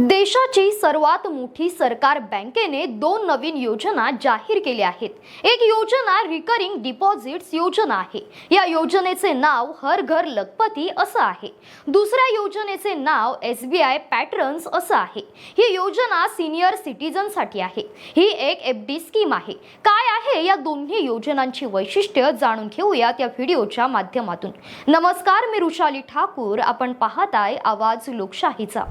देशाची सर्वात मोठी सरकार बँकेने दोन नवीन योजना जाहीर केल्या आहेत. एक योजना रिकरिंग डिपॉझिट्स योजना आहे. या योजनेचे नाव हर घर लखपती असं आहे. दुसऱ्या योजनेचे नाव एस बी आय पॅटर्न्स असं आहे. ही योजना सिनियर सिटीजनसाठी आहे. ही एक एफ डी स्कीम आहे. काय आहे या दोन्ही योजनांची वैशिष्ट्य जाणून घेऊया त्या व्हिडिओच्या माध्यमातून. नमस्कार मी रुशाली ठाकूर. आपण पाहताय आवाज लोकशाहीचा.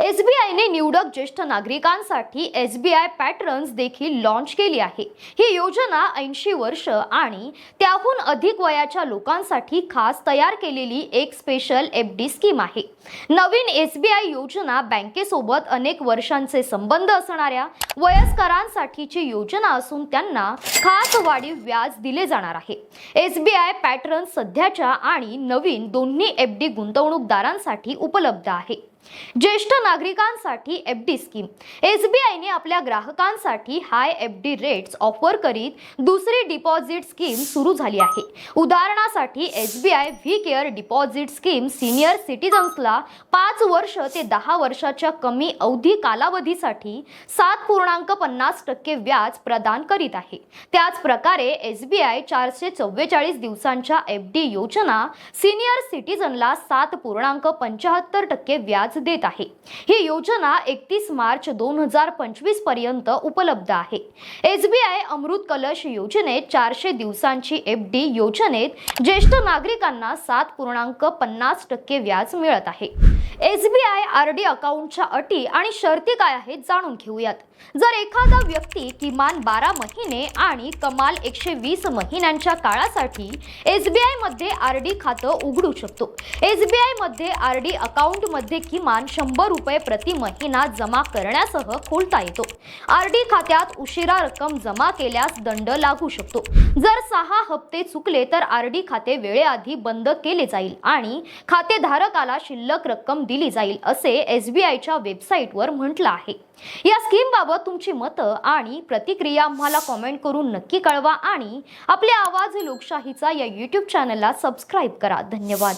एस बी आयने निवडक ज्येष्ठ नागरिकांसाठी एस बी आय पॅटर्न्स देखील लॉन्च केली आहे. ही योजना ऐंशी वर्ष आणि त्याहून अधिक वयाच्या लोकांसाठी खास तयार केलेली एक स्पेशल एफ डी स्कीम आहे. नवीन एस बी आय योजना बँकेसोबत अनेक वर्षांचे संबंध असणाऱ्या वयस्करांसाठीची योजना असून त्यांना खास वाढीव व्याज दिले जाणार आहे. एस बी आय पॅटर्न सध्याच्या आणि नवीन दोन्ही एफ डी गुंतवणूकदारांसाठी उपलब्ध आहे. ज्येष्ठ नागरिकांसाठी F D scheme. S B आयने आपल्या ग्राहकांसाठी high F D rates offer करीत दुसरी डिपॉझिट स्कीम सुरू झाली आहे. उदाहरणासाठी S B I V care deposit scheme senior सिटीजन्सला पाच वर्ष ते दहा वर्षाच्या कमी अवधी कालावधीसाठी सात पूर्णांक पन्नास टक्के व्याज प्रदान करीत आहे. त्याच प्रकारे एस बी आय चारशे चव्वेचाळीस दिवसांच्या एफ डी योजना सिनियर सिटीजनला सात पूर्णांक पंचाहत्तर टक्के व्याज देत आहे. ही योजना एकतीस मार्च दोन हजार पंचवीसपर्यंत उपलब्ध आहे. एस बी आय अमृत कलश योजनेत चारशे दिवसांची एफ डी योजनेत ज्येष्ठ नागरिकांना सात पूर्णांक पन्नास टक्के व्याज मिळत आहे. S B I R D अकाउंटच्या अटी आणि शर्ती काय आहेत जाणून घेऊयात. जर एखादा व्यक्ती किमान बारा महिने आणि कमाल एकशे वीस महिन्यांच्या काळासाठी एस बी आयमध्ये आर डी खातं उघडू शकतो. एस बी आयमध्ये आर डी अकाउंटमध्ये किमान शंभर रुपये प्रति महिना जमा करण्यासह खोलता येतो. आर डी खात्यात उशिरा रक्कम जमा केल्यास दंड लागू शकतो. जर सहा हप्ते चुकले तर आर डी खाते वेळेआधी बंद केले जाईल आणि खातेधारकाला शिल्लक रक्कम दिली जाईल असे एस बी आयच्या वेबसाईटवर म्हटलं आहे. या स्कीमबाबत तुमची मतं आणि प्रतिक्रिया आम्हाला कॉमेंट करून नक्की कळवा आणि आपल्या आवाज लोकशाहीचा या यूट्यूब चॅनलला सबस्क्राईब करा. धन्यवाद.